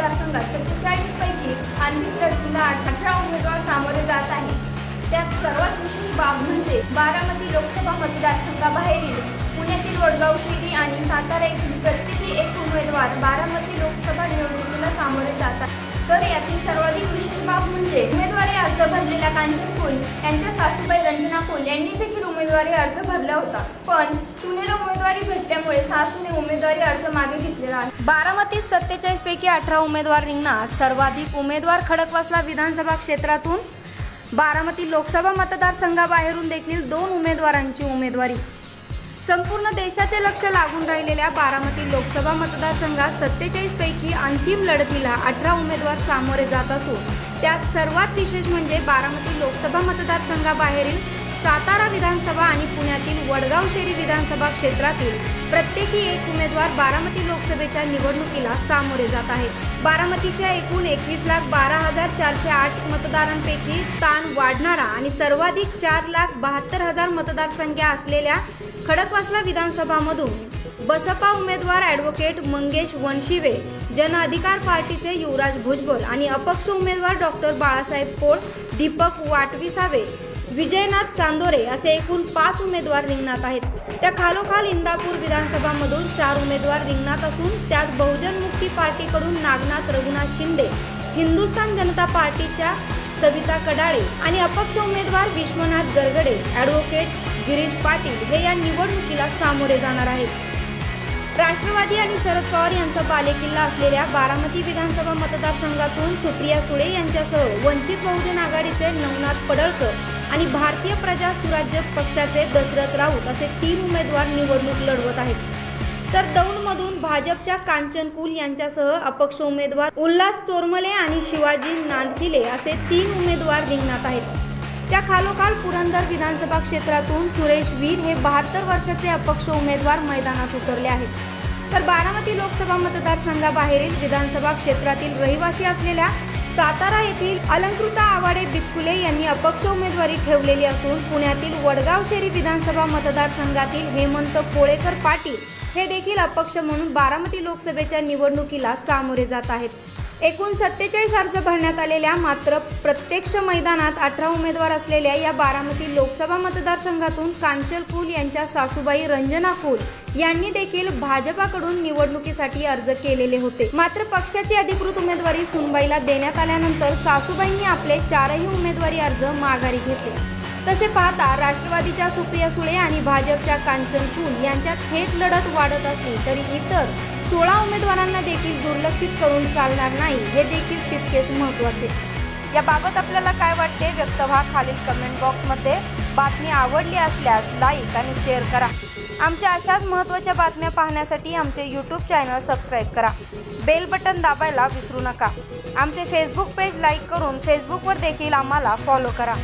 सत्तेचाळीस पैकी अंतिम लढतीला अठरा उमेदवार सामोरे जात आहेत. त्यात सर्वात विशेष बाब म्हणजे बारामती लोकसभा मतदारसंघाबाहेरील पुण्यातील वडगाव शिरी आणि सातारा येथील प्रत्येकी एक उमेदवार बारामती लोकसभा निवडणुकीला सामोरे जातात तर यातील सर्वाधिक विशेष बाब म्हणजे उमेदवारी अर्ज भरलेल्या कांचन कुल यांच्या सासूबाई रंजना कुल यांनी देखील उमेदवारी अर्ज भरला होता. पण सुनेला उमेदवारी भेटल्यामुळे सासूने उमेदवारी अर्ज मागे घेतलेला आहे. बारामतीत सत्तेचाळीस पैकी अठरा उमेदवार रिंगणात सर्वाधिक उमेदवार खडकवासला विधानसभा क्षेत्रातून बारामती लोकसभा मतदारसंघाबाहेरून देखील दोन उमेदवारांची उमेदवारी. संपूर्ण देशाचे लक्ष लागून राहिलेल्या बारामती लोकसभा मतदारसंघात सत्तेचाळीस पैकी अंतिम लढतीला अठरा उमेदवार सामोरे जात असून त्यात सर्वात विशेष म्हणजे बारामती लोकसभा मतदारसंघाबाहेरील सातारा विधानसभा आणि वडगाव शेरी विधानसभा क्षेत्रातील प्रत्येकी एक उमेदवार बारामती लोकसभेच्या निवडणुकीला सामोरे जात आहे. बारामतीच्या एकूण एकवीस लाख बारा हजार चारशे आठ मतदारांपैकी ताण वाढणारा आणि सर्वाधिक चार लाख बहात्तर हजार मतदारसंख्या असलेल्या खडकवासला विधानसभामधून बसपा उमेदवार ॲडव्होकेट मंगेश वनशिवे जन अधिकार पार्टीचे युवराज भुजबळ आणि अपक्ष उमेदवार डॉक्टर बाळासाहेब कोळ दीपक वाटविसावे विजयनाथ चांदोरे असे एकूण पाच उमेदवार रिंगणात आहेत. त्या खालोखाल इंदापूर विधानसभामधून चार उमेदवार रिंगणात असून त्यात बहुजन मुक्ती पार्टीकडून नागनाथ रघुनाथ शिंदे हिंदुस्थान जनता पार्टीच्या सविता कडाळे आणि अपक्ष उमेदवार विश्वनाथ गरगडे ॲडव्होकेट गिरीश पाटील हे या निवडणुकीला सामोरे जाणार आहेत. राष्ट्रवादी आणि शरद पवार यांचा बालेकिल्ला असलेल्या बारामती विधानसभा मतदारसंघातून सुप्रिया सुळे यांच्यासह वंचित बहुजन आघाडीचे नवनाथ पडळकर आणि भारतीय प्रजा सुराज्य पक्षाचे दशरथ राऊत असे तीन उमेदवार निवडणूक लढवत आहेत. तर दौंडमधून भाजपच्या कांचन कुल यांच्यासह अपक्ष उमेदवार उल्हास चोरमले आणि शिवाजी नांदकिले असे तीन उमेदवार रिंगणात आहेत. त्या खालोखाल पुरंदर विधानसभा क्षेत्रातून सुरेश वीर हे बहात्तर वर्षाचे अपक्ष उमेदवार मैदानात उतरले आहेत. तर बारामती लोकसभा मतदारसंघाबाहेरील विधानसभा क्षेत्रातील रहिवासी असलेल्या सातारा येथील अलंकृता आवाडे बिचकुले यांनी अपक्ष उमेदवारी ठेवलेली असून पुण्यातील वडगाव शेरी विधानसभा मतदारसंघातील हेमंत कोळेकर पाटील हे देखील अपक्ष म्हणून बारामती लोकसभेच्या निवडणुकीला सामोरे जात आहेत. एकूण सत्तेचाळीस अर्ज भरण्यात आलेल्या मात्र प्रत्यक्ष मैदानात अठरा उमेदवार असलेल्या या बारामती लोकसभा मतदारसंघातून कांचल कुल यांच्या सासूबाई रंजना कुल यांनी देखील भाजपाकडून निवडणुकीसाठी अर्ज केलेले होते. मात्र पक्षाची अधिकृत उमेदवारी सुनबाईला देण्यात आल्यानंतर सासूबाईंनी आपले चारही उमेदवारी अर्ज माघारी घेतले. तसे पाहता राष्ट्रवादीच्या सुप्रिया सुळे आणि भाजपच्या कांचन कुल यांच्यात थेट लढत वाढत असली तरी इतर सोळा उमेदवारांना देखील दुर्लक्षित करून चालणार नाही हे देखील तितकेच महत्त्वाचे. याबाबत आपल्याला काय वाटते व्यक्त व्हा खालील कमेंट बॉक्समध्ये बातमी आवडली असल्यास लाईक आणि शेअर करा. आमच्या अशाच महत्त्वाच्या बातम्या पाहण्यासाठी आमचे यूट्यूब चॅनल सबस्क्राईब करा. बेल बटन दाबायला विसरू नका. आमचे फेसबुक पेज लाईक करून फेसबुकवर देखील आम्हाला फॉलो करा.